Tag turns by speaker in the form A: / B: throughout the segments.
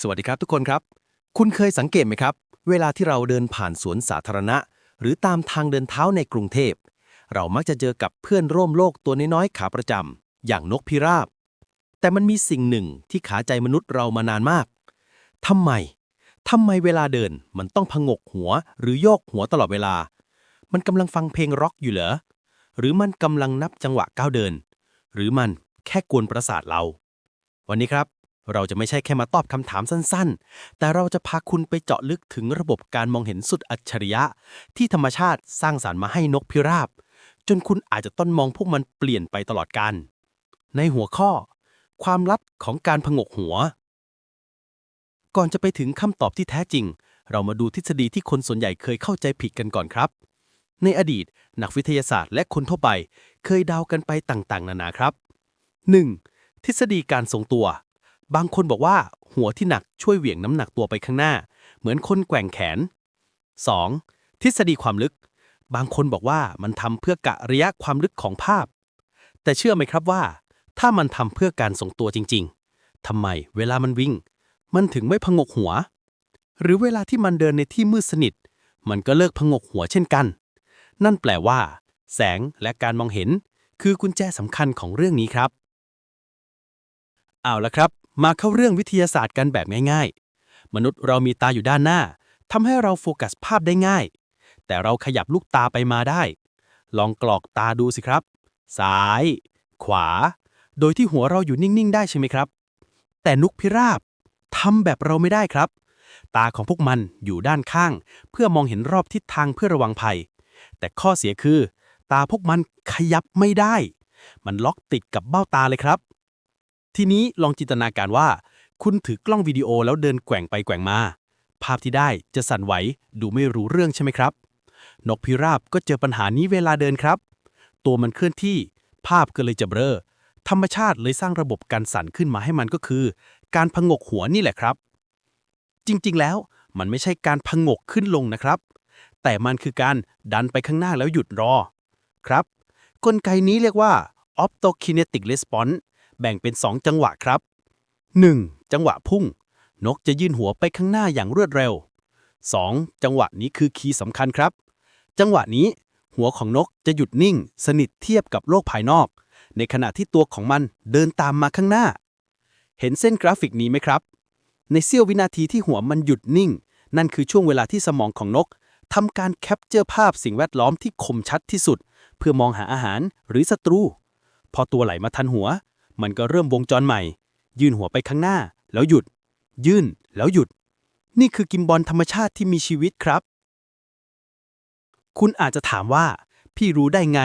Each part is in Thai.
A: สวัสดีครับทุกคนครับ คุณเคยสังเกตไหมครับ เวลาที่เราเดินผ่านสวนสาธารณะ หรือตามทางเดินเท้าในกรุงเทพ เรามักจะเจอกับเพื่อนร่วมโลกตัวน้อยๆขาประจำอย่างนกพิราบ แต่มันมีสิ่งหนึ่งที่ขาใจมนุษย์เรามานานมากทำไมทำไมเวลาเดินมันต้องพงกหัวหรือโยกหัวตลอดเวลา มันกำลังฟังเพลงร็อกอยู่เหรอหรือมันกำลังนับจังหวะก้าวเดิน หรือมันแค่กวนประสาทเรา วันนี้ครับ เราจะไม่ใช่แค่มาตอบคำถามสั้นๆ แต่เราจะพาคุณไปเจาะลึกถึงระบบการมองเห็นสุดอัจฉริยะ ที่ธรรมชาติสร้างสารรค์มาให้นกพิราบ จนคุณอาจจะต้องมองพวกมันเปลี่ยนไปตลอดกาลในหัวข้อ ความลับของการพงกหัว ก่อนจะไปถึงคำตอบที่แท้จริง เรามาดูทฤษฎีที่คนส่วนใหญ่เคยเข้าใจผิดกันก่อนครับ ในอดีต นักวิทยาศาสตร์และคนทั่วไป เคยเดากันไปต่างๆ นานาครับ 1. ทฤษฎีการทรงตัว บางคนบอกว่าหัวที่หนักช่วยเหวี่ยงน้ำหนักตัวไปข้างหน้า เหมือนคนแกว่งแขน 2. ทฤษฎีความลึก บางคนบอกว่ามันทำเพื่อกะระยะความลึกของภาพ แต่เชื่อไหมครับว่า ถ้ามันทำเพื่อการทรงตัวจริง ๆทำไมเวลามันวิ่ง มันถึงไม่พงกหัว หรือเวลาที่มันเดินในที่มืดสนิท มันก็เลิกพงกหัวเช่นกัน นั่นแปลว่า แสงและการมองเห็น คือกุญแจสำคัญของเรื่องนี้ครับ เอาละครับ มาเข้าเรื่องวิทยาศาสตร์กันแบบง่ายๆ มนุษย์เรามีตาอยู่ด้านหน้าทำให้เราโฟกัสภาพได้ง่าย แต่เราขยับลูกตาไปมาได้ ลองกรอกตาดูสิครับ ซ้าย ขวา โดยที่หัวเราอยู่นิ่งๆ ได้ใช่ไหมครับ แต่นกพิราบทำแบบเราไม่ได้ครับ ตาของพวกมันอยู่ด้านข้าง เพื่อมองเห็นรอบทิศทางเพื่อระวังภัย แต่ข้อเสียคือ ตาพวกมันขยับไม่ได้ มันล็อกติดกับเบ้าตาเลยครับ ทีนี้ลองจินตนาการว่า คุณถือกล้องวิดีโอแล้วเดินแกว่งไปแกว่งมา ภาพที่ได้จะสั่นไหวดูไม่รู้เรื่องใช่ไหมครับ นกพิราบก็เจอปัญหานี้เวลาเดินครับ ตัวมันเคลื่อนที่ ภาพก็เลยจะเบลอธรรมชาติเลยสร้างระบบการสั่นขึ้นมาให้มันก็คือ การพงกหัวนี่แหละครับ จริงๆ แล้วมันไม่ใช่การพงกขึ้นลงนะครับ แต่มันคือการดันไปข้างหน้าแล้วหยุดรอ ครับ กลไกนี้เรียกว่า optokinetic response แบ่งเป็น 2 จังหวะครับ 1. จังหวะพุ่ง นกจะยื่นหัวไปข้างหน้าอย่างรวดเร็ว 2. จังหวะนี้คือคีย์สำคัญครับ จังหวะนี้ หัวของนกจะหยุดนิ่ง สนิทเทียบกับโลกภายนอก ในขณะที่ตัวของมันเดินตามมาข้างหน้า เห็นเส้นกราฟิกนี้ไหมครับ ในเสี้ยววินาทีที่หัวมันหยุดนิ่ง นั่นคือช่วงเวลาที่สมองของนกทำการแคปเจอร์ภาพสิ่งแวดล้อมที่คมชัดที่สุด เพื่อมองหาอาหารหรือศัตรู พอตัวไหลมาทันหัว มันก็เริ่มวงจรใหม่ ยื่นหัวไปข้างหน้า แล้วหยุด ยื่นแล้วหยุด นี่คือกิมบอลธรรมชาติที่มีชีวิตครับ คุณอาจจะถามว่า พี่รู้ได้ไง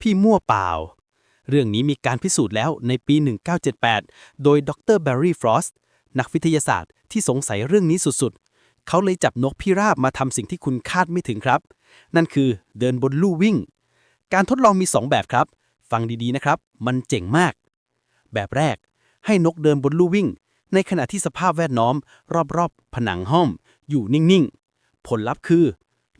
A: พี่มั่วเปล่า เรื่องนี้มีการพิสูจน์แล้วในปี 1978 โดยดรแบร์รี่ฟรอสต์นักวิทยาศาสตร์ที่สงสัยเรื่องนี้สุดๆ เขาเลยจับนกพิราบมาทำสิ่งที่คุณคาดไม่ถึงครับ นั่นคือเดินบนลู่วิ่ง การทดลองมี 2 แบบครับ ฟังดีๆนะครับ มันเจ๋งมาก แบบแรก ให้นกเดินบนลู่วิ่ง ในขณะที่สภาพแวดล้อม รอบๆ ผนังห้อง อยู่นิ่งๆ ผลลัพธ์คือ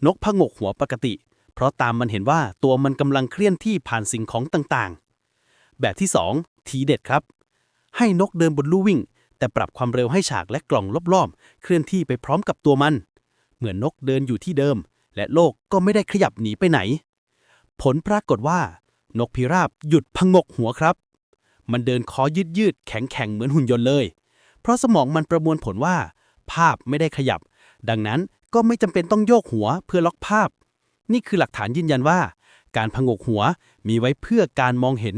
A: นกพงกหัวปกติ เพราะตามมันเห็นว่าตัวมันกำลังเคลื่อนที่ผ่านสิ่งของต่างๆ แบบที่ 2 ทีเด็ดครับ ให้นกเดินบนลู่วิ่ง แต่ปรับความเร็วให้ฉากและกล่องรอบๆ เคลื่อนที่ไปพร้อมกับตัวมัน เหมือนนกเดินอยู่ที่เดิม และโลกก็ไม่ได้ขยับหนีไปไหน ผลปรากฏว่า นกพิราบหยุดพงกหัวครับ มันเดินคอยืดยืดแข็งแข็งเหมือนหุ่นยนต์เลย เพราะสมองมันประมวลผลว่า ภาพไม่ได้ขยับ ดังนั้นก็ไม่จำเป็นต้องโยกหัวเพื่อล็อกภาพ นี่คือหลักฐานยืนยันว่า การพงกหัวมีไว้เพื่อการมองเห็น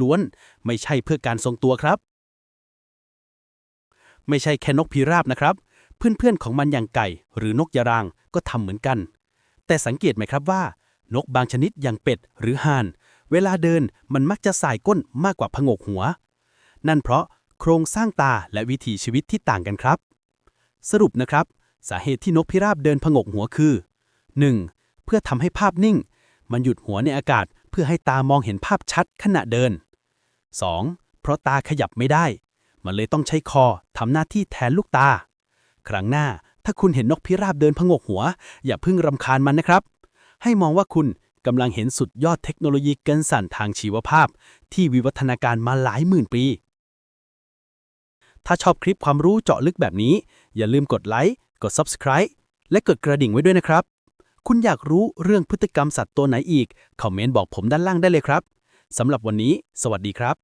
A: ล้วนๆ ไม่ใช่เพื่อการทรงตัวครับ ไม่ใช่แค่นกพิราบนะครับ เพื่อนๆของมันอย่างไก่ หรือนกยารางก็ทำเหมือนกัน แต่สังเกตไหมครับว่า นกบางชนิดอย่างเป็ดหรือห่าน เวลาเดินมันมักจะสายก้นมากกว่าพงกหัว นั่นเพราะโครงสร้างตาและวิถีชีวิตที่ต่างกันครับ สรุปนะครับ สาเหตุที่นกพิราบเดินพงกหัวคือ 1. เพื่อทำให้ภาพนิ่ง มันหยุดหัวในอากาศเพื่อให้ตามองเห็นภาพชัดขณะเดิน 2. เพราะตาขยับไม่ได้ มันเลยต้องใช้คอทำหน้าที่แทนลูกตา ครั้งหน้าถ้าคุณเห็นนกพิราบเดินพงกหัว อย่าเพิ่งรำคาญมันนะครับ ให้มองว่าคุณ กำลังเห็นสุดยอดเทคโนโลยีเกินสั่นทางชีวภาพ ที่วิวัฒนาการมาหลายหมื่นปี
B: ถ้าชอบคลิปความรู้เจาะลึกแบบนี้ อย่าลืมกดไลค์ กด Subscribe และกดกระดิ่งไว้ด้วยนะครับ คุณอยากรู้เรื่องพฤติกรรมสัตว์ตัวไหนอีก คอมเมนต์บอกผมด้านล่างได้เลยครับ สำหรับวันนี้ สวัสดีครับ